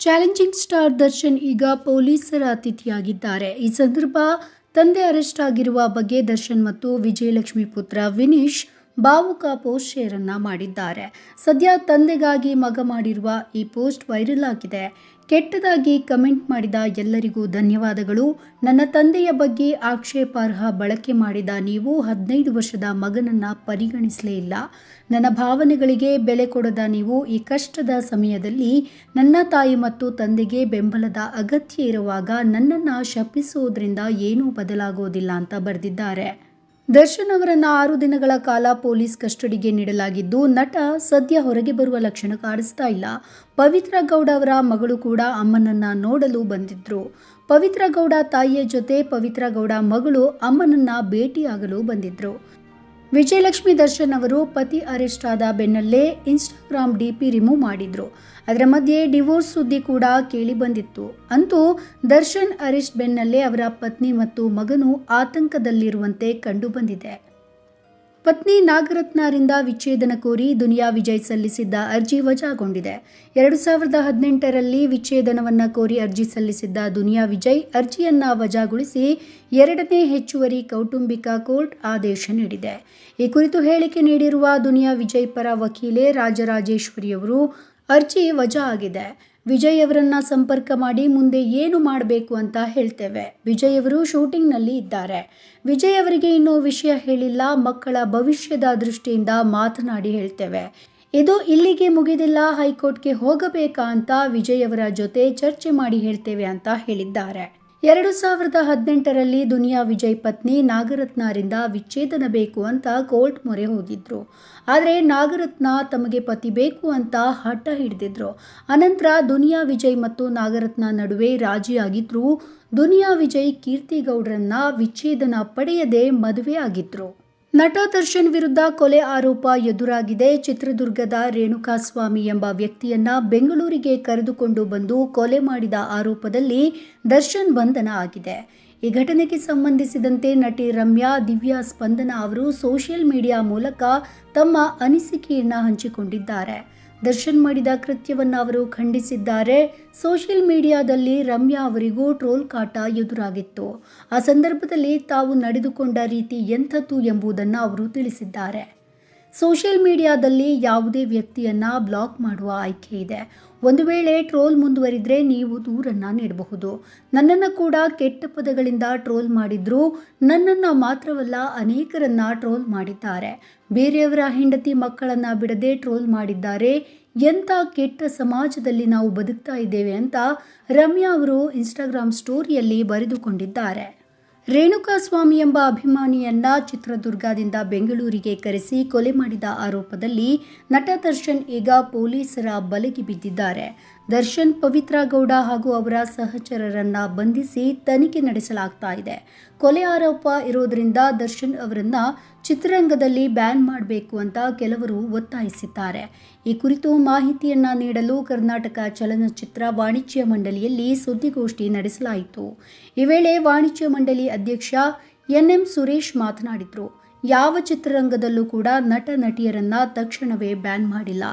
Challenging star Darshan ಈಗ ಪೊಲೀಸರ ಅತಿಥಿಯಾಗಿದ್ದಾರೆ. ಈ ಸಂದರ್ಭ ತಂದೆ ಅರೆಸ್ಟ್ ಆಗಿರುವ ಬಗ್ಗೆ ದರ್ಶನ್ ಮತ್ತು ವಿಜಯಲಕ್ಷ್ಮಿ ಪುತ್ರ ವಿನೀಶ್ ಭಾವುಕ ಪೋಸ್ಟ್ ಶೇರನ್ನು ಮಾಡಿದ್ದಾರೆ. ಸದ್ಯ ತಂದೆಗಾಗಿ ಮಗ ಮಾಡಿರುವ ಈ ಪೋಸ್ಟ್ ವೈರಲ್ ಆಗಿದೆ. ಕೆಟ್ಟದಾಗಿ ಕಮೆಂಟ್ ಮಾಡಿದ ಎಲ್ಲರಿಗೂ ಧನ್ಯವಾದಗಳು. ನನ್ನ ತಂದೆಯ ಬಗ್ಗೆ ಆಕ್ಷೇಪಾರ್ಹ ಬಳಕೆ ಮಾಡಿದ ನೀವು ಹದಿನೈದು ವರ್ಷದ ಮಗನನ್ನ ಪರಿಗಣಿಸಲೇ ಇಲ್ಲ. ನನ್ನ ಭಾವನೆಗಳಿಗೆ ಬೆಲೆ ಕೊಡದ ನೀವು ಈ ಕಷ್ಟದ ಸಮಯದಲ್ಲಿ ನನ್ನ ತಾಯಿ ಮತ್ತು ತಂದೆಗೆ ಬೆಂಬಲದ ಅಗತ್ಯ ಇರುವಾಗ ನನ್ನನ್ನು ಶಪಿಸುವುದರಿಂದ ಏನೂ ಬದಲಾಗೋದಿಲ್ಲ ಅಂತ ಬರೆದಿದ್ದಾರೆ. ದರ್ಶನ್ ಅವರನ್ನು ಆರು ದಿನಗಳ ಕಾಲ ಪೊಲೀಸ್ ಕಸ್ಟಡಿಗೆ ನೀಡಲಾಗಿದ್ದು, ನಟ ಸದ್ಯ ಹೊರಗೆ ಬರುವ ಲಕ್ಷಣ ಕಾಣಿಸ್ತಾ ಇಲ್ಲ. ಪವಿತ್ರ ಗೌಡ ಅವರ ಮಗಳು ಕೂಡ ಅಮ್ಮನನ್ನ ನೋಡಲು ಬಂದಿದ್ರು. ಪವಿತ್ರ ಗೌಡ ತಾಯಿಯ ಜೊತೆ ಪವಿತ್ರ ಗೌಡ ಮಗಳು ಅಮ್ಮನನ್ನ ಭೇಟಿಯಾಗಲು ಬಂದಿದ್ರು. ವಿಜಯಲಕ್ಷ್ಮಿ ದರ್ಶನ್ ಅವರು ಪತಿ ಅರೆಸ್ಟ್ ಆದ ಬೆನ್ನಲ್ಲೇ ಇನ್ಸ್ಟಾಗ್ರಾಮ್ ಡಿ ಪಿ ರಿಮೂವ್ ಮಾಡಿದ್ರು. ಅದರ ಮಧ್ಯೆ ಡಿವೋರ್ಸ್ ಸುದ್ದಿ ಕೂಡ ಕೇಳಿ ಬಂದಿತ್ತು. ಅಂತೂ ದರ್ಶನ್ ಅರೆಸ್ಟ್ ಬೆನ್ನಲ್ಲೇ ಅವರ ಪತ್ನಿ ಮತ್ತು ಮಗನು ಆತಂಕದಲ್ಲಿರುವಂತೆ ಕಂಡುಬಂದಿದೆ ಪತ್ನಿ ನಾಗರತ್ನರಿಂದ ವಿಚ್ಛೇದನ ಕೋರಿ ದುನಿಯಾ ವಿಜಯ್ ಸಲ್ಲಿಸಿದ್ದ ಅರ್ಜಿ ವಜಾಗೊಂಡಿದೆ. ಎರಡು ಸಾವಿರದ ಹದಿನೆಂಟರಲ್ಲಿ ವಿಚ್ಛೇದನವನ್ನು ಕೋರಿ ಅರ್ಜಿ ಸಲ್ಲಿಸಿದ್ದ ದುನಿಯಾ ವಿಜಯ್ ಅರ್ಜಿಯನ್ನ ವಜಾಗೊಳಿಸಿ ಎರಡನೇ ಹೆಚ್ಚುವರಿ ಕೌಟುಂಬಿಕ ಕೋರ್ಟ್ ಆದೇಶ ನೀಡಿದೆ. ಈ ಕುರಿತು ಹೇಳಿಕೆ ನೀಡಿರುವ ದುನಿಯಾ ವಿಜಯ್ ಪರ ವಕೀಲೆ ರಾಜರಾಜೇಶ್ವರಿಯವರು ಅರ್ಜಿ ವಜಾ ಆಗಿದೆ ವಿಜಯ್ ಅವರನ್ನು ಸಂಪರ್ಕ ಮಾಡಿ ಮುಂದೆ ಏನು ಮಾಡಬೇಕು ಅಂತ ಹೇಳ್ತೇವೆ. ವಿಜಯ್ ಅವರು ಶೂಟಿಂಗ್ನಲ್ಲಿ ಇದ್ದಾರೆ. ವಿಜಯ್ ಅವರಿಗೆ ಇನ್ನೂ ವಿಷಯ ಹೇಳಿಲ್ಲ. ಮಕ್ಕಳ ಭವಿಷ್ಯದ ದೃಷ್ಟಿಯಿಂದ ಮಾತನಾಡಿ ಹೇಳ್ತೇವೆ. ಇದು ಇಲ್ಲಿಗೆ ಮುಗಿದಿಲ್ಲ. ಹೈಕೋರ್ಟ್ಗೆ ಹೋಗಬೇಕಾ ಅಂತ ವಿಜಯ್ ಅವರ ಜೊತೆ ಚರ್ಚೆ ಮಾಡಿ ಹೇಳ್ತೇವೆ ಅಂತ ಹೇಳಿದ್ದಾರೆ. ಎರಡು ಸಾವಿರದ ಹದಿನೆಂಟರಲ್ಲಿ ದುನಿಯಾ ವಿಜಯ್ ಪತ್ನಿ ನಾಗರತ್ನರಿಂದ ವಿಚ್ಛೇದನ ಬೇಕು ಅಂತ ಕೋರ್ಟ್ ಮೊರೆ ಹೋಗಿದ್ರು. ಆದರೆ ನಾಗರತ್ನ ತಮಗೆ ಪತಿ ಬೇಕು ಅಂತ ಹಠ ಹಿಡಿದಿದ್ರು. ಅನಂತರ ದುನಿಯಾ ವಿಜಯ್ ಮತ್ತು ನಾಗರತ್ನ ನಡುವೆ ರಾಜಿಯಾಗಿದ್ರು. ದುನಿಯಾ ವಿಜಯ್ ಕೀರ್ತಿಗೌಡರನ್ನ ವಿಚ್ಛೇದನ ಪಡೆಯದೆ ಮದುವೆ ಆಗಿದ್ರು. ನಟ ದರ್ಶನ್ ವಿರುದ್ಧ ಕೊಲೆ ಆರೋಪ ಎದುರಾಗಿದೆ. ಚಿತ್ರದುರ್ಗದ ರೇಣುಕಾಸ್ವಾಮಿ ಎಂಬ ವ್ಯಕ್ತಿಯನ್ನ ಬೆಂಗಳೂರಿಗೆ ಕರೆದುಕೊಂಡು ಬಂದು ಕೊಲೆ ಮಾಡಿದ ಆರೋಪದಲ್ಲಿ ದರ್ಶನ್ ಬಂಧನ ಆಗಿದೆ. ಈ ಘಟನೆಗೆ ಸಂಬಂಧಿಸಿದಂತೆ ನಟಿ ರಮ್ಯಾ, ದಿವ್ಯಾ, ಸ್ಪಂದನ ಅವರು ಸೋಷಿಯಲ್ ಮೀಡಿಯಾ ಮೂಲಕ ತಮ್ಮ ಅನಿಸಿಕೆಯನ್ನು ಹಂಚಿಕೊಂಡಿದ್ದಾರೆ. ದರ್ಶನ್ ಮಾಡಿದ ಕೃತ್ಯವನ್ನು ಅವರು ಖಂಡಿಸಿದ್ದಾರೆ. ಸೋಷಿಯಲ್ ಮೀಡಿಯಾದಲ್ಲಿ ರಮ್ಯಾ ಅವರಿಗೂ ಟ್ರೋಲ್ ಕಾಟ ಎದುರಾಗಿತ್ತು. ಆ ಸಂದರ್ಭದಲ್ಲಿ ತಾವು ನಡೆದುಕೊಂಡ ರೀತಿ ಎಂಥದ್ದು ಎಂಬುದನ್ನು ಅವರು ತಿಳಿಸಿದ್ದಾರೆ. ಸೋಷಿಯಲ್ ಮೀಡಿಯಾದಲ್ಲಿ ಯಾವುದೇ ವ್ಯಕ್ತಿಯನ್ನ ಬ್ಲಾಕ್ ಮಾಡುವ ಆಯ್ಕೆ ಇದೆ. ಒಂದು ವೇಳೆ ಟ್ರೋಲ್ ಮುಂದುವರಿದ್ರೆ ನೀವು ದೂರನ್ನ ನೀಡಬಹುದು. ನನ್ನನ್ನು ಕೂಡ ಕೆಟ್ಟ ಪದಗಳಿಂದ ಟ್ರೋಲ್ ಮಾಡಿದ್ರು. ನನ್ನನ್ನು ಮಾತ್ರವಲ್ಲ ಅನೇಕರನ್ನ ಟ್ರೋಲ್ ಮಾಡಿದ್ದಾರೆ. ಬೇರೆಯವರ ಹೆಂಡತಿ ಮಕ್ಕಳನ್ನ ಬಿಡದೆ ಟ್ರೋಲ್ ಮಾಡಿದ್ದಾರೆ. ಎಂಥ ಕೆಟ್ಟ ಸಮಾಜದಲ್ಲಿ ನಾವು ಬದುಕ್ತಾ ಇದ್ದೇವೆ ಅಂತ ರಮ್ಯಾ ಅವರು ಇನ್ಸ್ಟಾಗ್ರಾಮ್ ಸ್ಟೋರಿಯಲ್ಲಿ ಬರೆದುಕೊಂಡಿದ್ದಾರೆ. ರೇಣುಕಾಸ್ವಾಮಿ ಎಂಬ ಅಭಿಮಾನಿಯನ್ನ ಚಿತ್ರದುರ್ಗದಿಂದ ಬೆಂಗಳೂರಿಗೆ ಕರೆಸಿ ಕೊಲೆ ಮಾಡಿದ ಆರೋಪದಲ್ಲಿ ನಟ ದರ್ಶನ್ ಈಗ ಪೊಲೀಸರ ಬಲೆಗೆ ಬಿದ್ದಿದ್ದಾರೆ. ದರ್ಶನ್, ಪವಿತ್ರ ಗೌಡ ಹಾಗೂ ಅವರ ಸಹಚರರನ್ನ ಬಂಧಿಸಿ ತನಿಖೆ ನಡೆಸಲಾಗ್ತಾ ಇದೆ. ಕೊಲೆ ಆರೋಪ ಇರೋದ್ರಿಂದ ದರ್ಶನ್ ಅವರನ್ನ ಚಿತ್ರರಂಗದಲ್ಲಿ ಬ್ಯಾನ್ ಮಾಡಬೇಕು ಅಂತ ಕೆಲವರು ಒತ್ತಾಯಿಸಿದ್ದಾರೆ. ಈ ಕುರಿತು ಮಾಹಿತಿಯನ್ನ ನೀಡಲು ಕರ್ನಾಟಕ ಚಲನಚಿತ್ರ ವಾಣಿಜ್ಯ ಮಂಡಳಿಯಲ್ಲಿ ಸುದ್ದಿಗೋಷ್ಠಿ ನಡೆಸಲಾಯಿತು. ಈ ವೇಳೆ ವಾಣಿಜ್ಯ ಮಂಡಳಿ ಅಧ್ಯಕ್ಷ ಎನ್ಎಂ ಸುರೇಶ್ ಮಾತನಾಡಿದರು. ಯಾವ ಚಿತ್ರರಂಗದಲ್ಲೂ ಕೂಡ ನಟ, ನಟಿಯರನ್ನ ತಕ್ಷಣವೇ ಬ್ಯಾನ್ ಮಾಡಿಲ್ಲ.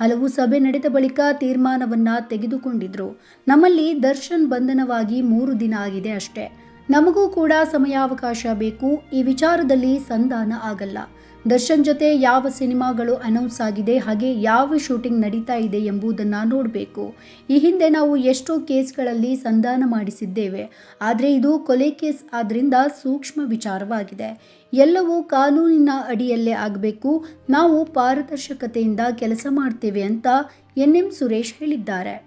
ಹಲವು ಸಭೆ ನಡೆದ ಬಳಿಕ ತೀರ್ಮಾನವನ್ನ ತೆಗೆದುಕೊಂಡಿದ್ರು. ನಮ್ಮಲ್ಲಿ ದರ್ಶನ್ ಬಂಧನವಾಗಿ ಮೂರು ದಿನ ಆಗಿದೆ ಅಷ್ಟೇ. ನಮಗೂ ಕೂಡ ಸಮಯಾವಕಾಶ ಬೇಕು. ಈ ವಿಚಾರದಲ್ಲಿ ಸಂಧಾನ ಆಗಲ್ಲ. ದರ್ಶನ್ ಜೊತೆ ಯಾವ ಸಿನಿಮಾಗಳು ಅನೌನ್ಸ್ ಆಗಿದೆ, ಹಾಗೆ ಯಾವ ಶೂಟಿಂಗ್ ನಡೀತಾ ಇದೆ ಎಂಬುದನ್ನು ನೋಡಬೇಕು. ಈ ಹಿಂದೆ ನಾವು ಎಷ್ಟೋ ಕೇಸ್ಗಳಲ್ಲಿ ಸಂಧಾನ ಮಾಡಿಸಿದ್ದೇವೆ. ಆದರೆ ಇದು ಕೊಲೆ ಕೇಸ್ ಆದ್ದರಿಂದ ಸೂಕ್ಷ್ಮ ವಿಚಾರವಾಗಿದೆ. ಎಲ್ಲವೂ ಕಾನೂನಿನ ಅಡಿಯಲ್ಲೇ ಆಗಬೇಕು. ನಾವು ಪಾರದರ್ಶಕತೆಯಿಂದ ಕೆಲಸ ಮಾಡ್ತೇವೆ ಅಂತ ಎನ್ ಎಂ ಸುರೇಶ್ ಹೇಳಿದ್ದಾರೆ.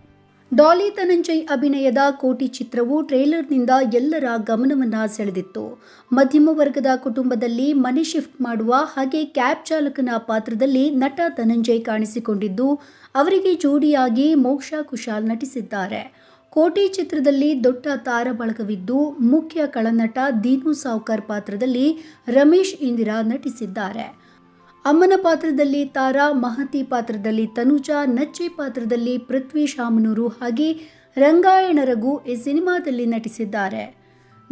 ಡಾಲಿ ಧನಂಜಯ್ ಅಭಿನಯದ ಕೋಟಿ ಚಿತ್ರವು ಟ್ರೇಲರ್ನಿಂದ ಎಲ್ಲರ ಗಮನವನ್ನು ಸೆಳೆದಿತ್ತು. ಮಧ್ಯಮ ವರ್ಗದ ಕುಟುಂಬದಲ್ಲಿ ಮನೆ ಶಿಫ್ಟ್ ಮಾಡುವ ಹಾಗೆ ಕ್ಯಾಬ್ ಚಾಲಕನ ಪಾತ್ರದಲ್ಲಿ ನಟ ಧನಂಜಯ್ ಕಾಣಿಸಿಕೊಂಡಿದ್ದು, ಅವರಿಗೆ ಜೋಡಿಯಾಗಿ ಮೋಕ್ಷಾ ಕುಶಾಲ್ ನಟಿಸಿದ್ದಾರೆ. ಕೋಟಿ ಚಿತ್ರದಲ್ಲಿ ದೊಡ್ಡ ತಾರ ಬಳಗವಿದ್ದು ಮುಖ್ಯ ಕಳನಟ ದೀನು ಸಾವ್ಕರ್ ಪಾತ್ರದಲ್ಲಿ ರಮೇಶ್ ಇಂದಿರಾ ನಟಿಸಿದ್ದಾರೆ. ಅಮ್ಮನ ಪಾತ್ರದಲ್ಲಿ ತಾರಾ, ಮಹತಿ ಪಾತ್ರದಲ್ಲಿ ತನುಜಾ, ನಚ್ಚೆ ಪಾತ್ರದಲ್ಲಿ ಪೃಥ್ವಿ ಶಾಮನೂರು ಹಾಗೆ ರಂಗಾಯಣ ರಘು ಈ ಸಿನಿಮಾದಲ್ಲಿ ನಟಿಸಿದ್ದಾರೆ.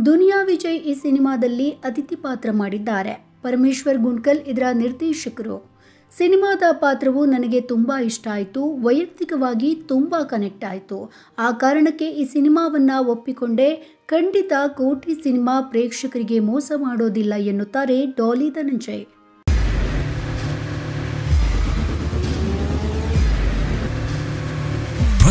ದುನಿಯಾ ವಿಜಯ್ ಈ ಸಿನಿಮಾದಲ್ಲಿ ಅತಿಥಿ ಪಾತ್ರ ಮಾಡಿದ್ದಾರೆ. ಪರಮೇಶ್ವರ್ ಗುಂಡ್ಕಲ್ ಇದರ ನಿರ್ದೇಶಕರು. ಸಿನಿಮಾದ ಪಾತ್ರವು ನನಗೆ ತುಂಬ ಇಷ್ಟ ಆಯಿತು, ವೈಯಕ್ತಿಕವಾಗಿ ತುಂಬ ಕನೆಕ್ಟ್ ಆಯಿತು. ಆ ಕಾರಣಕ್ಕೆ ಈ ಸಿನಿಮಾವನ್ನು ಒಪ್ಪಿಕೊಂಡೆ, ಖಂಡಿತ ಕೋಟಿ ಸಿನಿಮಾ ಪ್ರೇಕ್ಷಕರಿಗೆ ಮೋಸ ಮಾಡೋದಿಲ್ಲ ಎನ್ನುತ್ತಾರೆ ಡಾಲಿ ಧನಂಜಯ್.